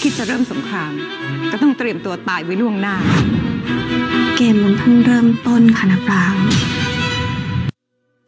คิดจะเริ่มสงคราม ก็ต้องเตรียมตัวตายไว้ล่วงหน้า เกมมันเพิ่งเริ่มต้นค่ะนะปราง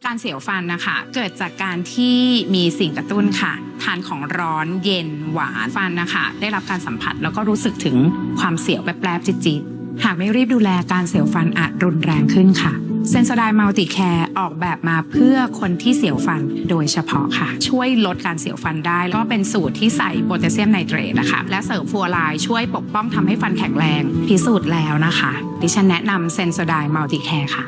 การเสียวฟันนะคะ เกิดจากการที่มีสิ่งกระตุ้นค่ะ ทานของร้อนเย็นหวานฟันนะคะ ได้รับการสัมผัสแล้วก็รู้สึกถึงความเสียวแปลบๆจิตๆหากไม่รีบดูแลการเสียวฟันอาจรุนแรงขึ้นค่ะ เซน o ไดมัลติแคร์ออกแบบมาเพื่อคนที่เสียวฟันโดยเฉพาะค่ะ ช่วยลดการเสียวฟันได้ ก็เป็นสูตรที่ใส่โพแทสเซียมไนเตรตนะคะและเสริมฟลูออไรด์ช่วยปกป้องทำให้ฟันแข็งแรง พิสูจน์แล้วนะคะ ดิฉันแนะนำเซน o ไดมัลติแคร์ค่ะ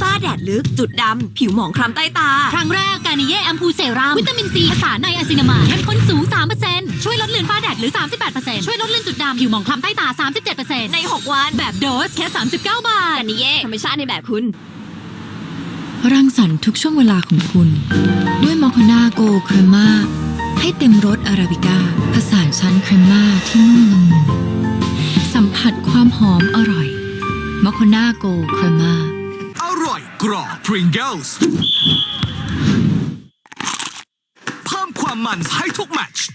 ฝ้าแดดลึก จุดดำ ผิวหมองคล้ำใต้ตา ครั้งแรกการนิเย่แอมพูเซรั่มวิตามินซี ภาษาในอะซินามาเข้มข้นสูง 3% ช่วยลดเลือนฝ้าแดดหรือ 38%ช่วยลดเลือนจุดดำผิวหมองคล้ำใต้ตา 37%ใน 6 วันแบบโดสแค่ 39 บาท กันนิเย่ธรรมชาติในแบบคุณ รังสรรค์ทุกช่วงเวลาของคุณ ด้วยมอคนาโกครมาให้เต็มรสอาราบิก้าผสานชั้นครมาที่นุ่มละมุนสัมผัสความหอมอร่อยมอคนาโกครมาอร่อยกรอบ Pringles เพิ่มความมันให้ทุกแมตช์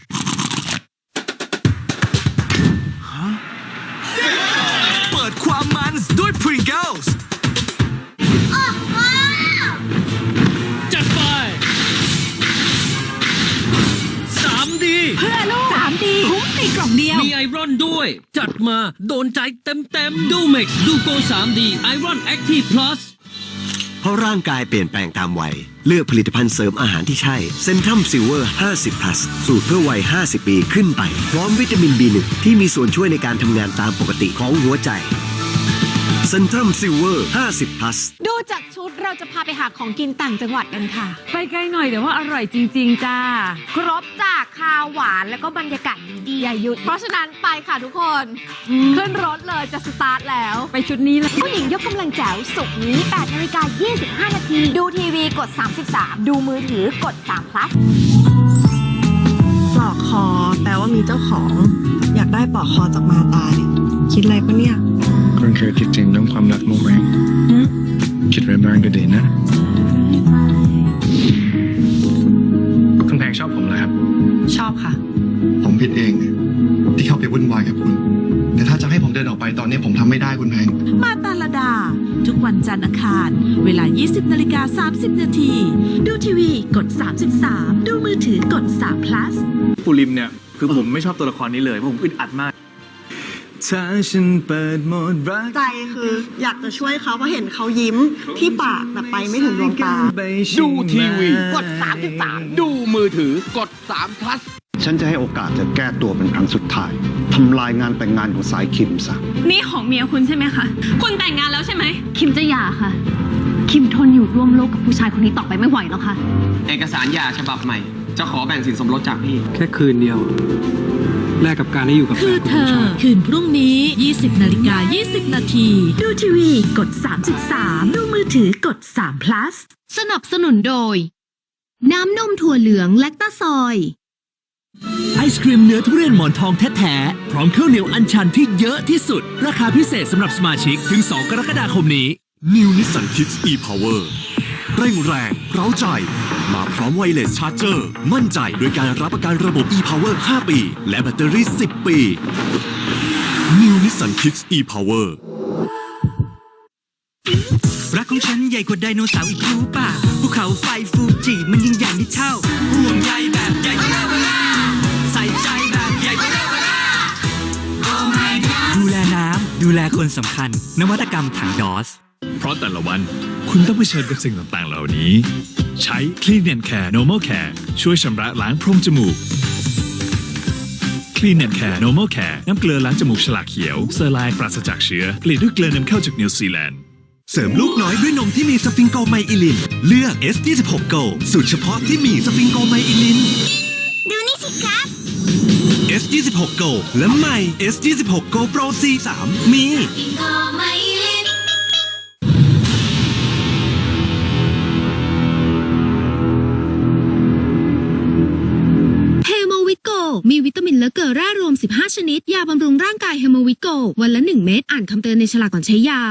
รอนด้วย จัดมาโดนใจเต็มเต็มดูเม็กดูโก 3D ไอรอนแอคทีฟพลัสเพราะร่างกายเปลี่ยนแปลงตามวัย เลือกผลิตภัณฑ์เสริมอาหารที่ใช่เซนทรัมซิลเวอร์ 50 plus สูตรเพื่อวัย 50 ปีขึ้นไป พร้อมวิตามิน B1 ที่มีส่วนช่วยในการทำงานตามปกติของหัวใจ เซนทรัมซิลเวอร์ 50 plus ดูจากชุดเราจะพาไปหาของกินต่างจังหวัดกันค่ะ ไปไกลหน่อยแต่ว่าอร่อยจริง ๆ จ้า ครบจากคาวหวานแล้วก็บรรยากาศดีๆอย่าหยุด เพราะฉะนั้นไปค่ะทุกคน ขึ้นรถเลยจะสตาร์ทแล้ว ไปชุดนี้เลยผู้หญิงยกกำลังแจ๋วสุกร์นี้8นาฬิกา25 นาที ดูทีวีกด 33 ดูมือถือกด3 plus ปลอกคอแปลว่ามีเจ้าของ อยากได้ปลอกคอจากมาตาย คิดอะไรปะเนี่ย คุณเคยคิดถึงเรื่องความรักมั้างไหมคิดไว้บ้างก็ดีนะคุณแพงชอบผมเหรอครับ ชอบค่ะ ผมผิดเอง ที่เข้าไปวุ่นวายกับคุณ แต่ถ้าจะให้ผมเดินออกไปตอนนี้ผมทำไม่ได้คุณแพง มาตาลดา ทุกวันจันทร์อังคาร เวลา 20นาฬิกา30 นาที ดูทีวีกด 33 ดูมือถือกด3 plus ปูริมเนี่ย คือผมไม่ชอบตัวละครนี้เลยเพราะผมอึดอัดมาก ถ้าฉันเปิดโหมดรักใจคืออยากจะช่วยเขาเพราะเห็นเขายิ้มที่ปากแต่ไปไม่ถึงดวงตา ดูทีวีกด 33 ดูมือถือกด3 plus ฉันจะให้โอกาสเธอแก้ตัวเป็นครั้งสุดท้ายทำลายงานแต่งงานของสายคิมซะนี่ของเมียคุณใช่ไหมคะ คุณแต่งงานแล้วใช่ไหม คิมจะหย่าค่ะ คิมทนอยู่ร่วมโลกกับผู้ชายคนนี้ต่อไปไม่ไหวแล้วค่ะ เอกสารหย่าฉบับใหม่ จะขอแบ่งสินสมรสจากพี่ แค่คืนเดียว แลกกับการได้อยู่กับแฟคือนคนเธที่อชอบคืนพรุ่งนี้ 20นาฬิกา20 นาที ดูทีวีกด 33 ดูมือถือกด3 plus สนับสนุนโดย น้ำนมถั่วเหลืองแลคตาซอย ไอศครีมเนื้อทุเรียนหมอนทองแท้ๆ พร้อมข้าวเหนียวอันชันที่เยอะที่สุด ราคาพิเศษสำหรับสมาชิกถึง 2 กรกฎาคมนี้ New Nissan Kicks e-Power เร่งแรงเร้าใจ มาพร้อมไวเลสชาร์จเจอร์ มั่นใจโดยการรับประกันระบบ e-Power 5 ปี และแบตเตอรี่ 10 ปี New Nissan Kicks e-Power รักของฉันใหญ่กว่าไดโนเสาร์อีกรู้ป่ะภูเขาไฟฟูจิมันยิ่งใหญ่ไม่เท่าห่วงใยแบบใหญ่กว่าเวลาใส่ใจแบบใหญ่กว่าเวลาดูแลน้ำดูแลคนสำคัญ นวัตกรรมถังดอส เพราะแต่ละวันคุณต้องเผชิญกับสิ่งต่างๆ เหล่านี้ ใช้ Clean and Care Normal Care ช่วยชำระล้างโพรงจมูก Clean and Care Normal Care น้ำเกลือล้างจมูกฉลากเขียวเซอร์ไลน์ปราศจากเชื้อ ผลิตด้วยเกลือนำเข้าจากนิวซีแลนด์เสริมลูกน้อยด้วยนมที่มีสฟิงโกไมอิลิน เลือก S26 Go สูตรเฉพาะที่มีสฟิงโกไมอิลิน ดูนี่สิครับ S26 Go และใหม่ S26 Go Pro C3 มีเฮ มีวิตามินและเกลือแร่รวม 15 ชนิด ยาบำรุงร่างกายเฮโมวิโกวันละ 1 เม็ด อ่านคำเตือนในฉลากก่อนใช้ยา